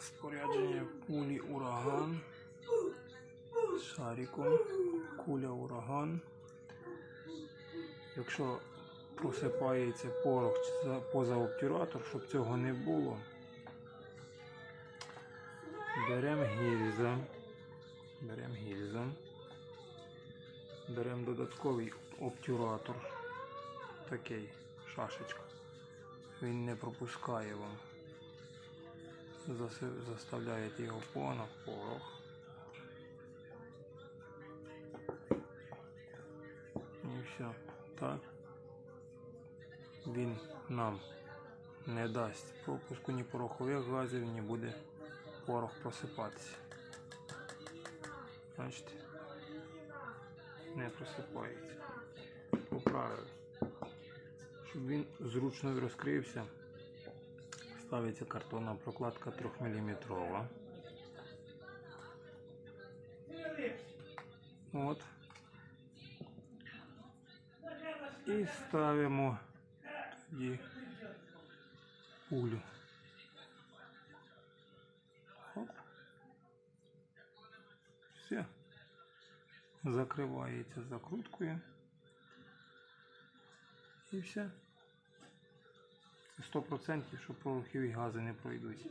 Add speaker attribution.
Speaker 1: Спорядження кулі ураган. Шариком. Куля ураган. Якщо просипається порох поза обтюратор, щоб цього не було, беремо гільза. Беремо гільза. Беремо додатковий обтюратор. Такий шашечка. Він не пропускає вам. Заставляєте його понад порох. І все. Так. Він нам не дасть пропуску ні порохових газів, ні буде порох просипатися. Бачите? Не просипається. Поправили. Щоб він зручно розкрився, ставиться картонна прокладка 3 мм. От. І ставимо тоді пулю. Хоп. Все. Закривається закруткою. І все. Це 100%, що порохові гази не пройдуть.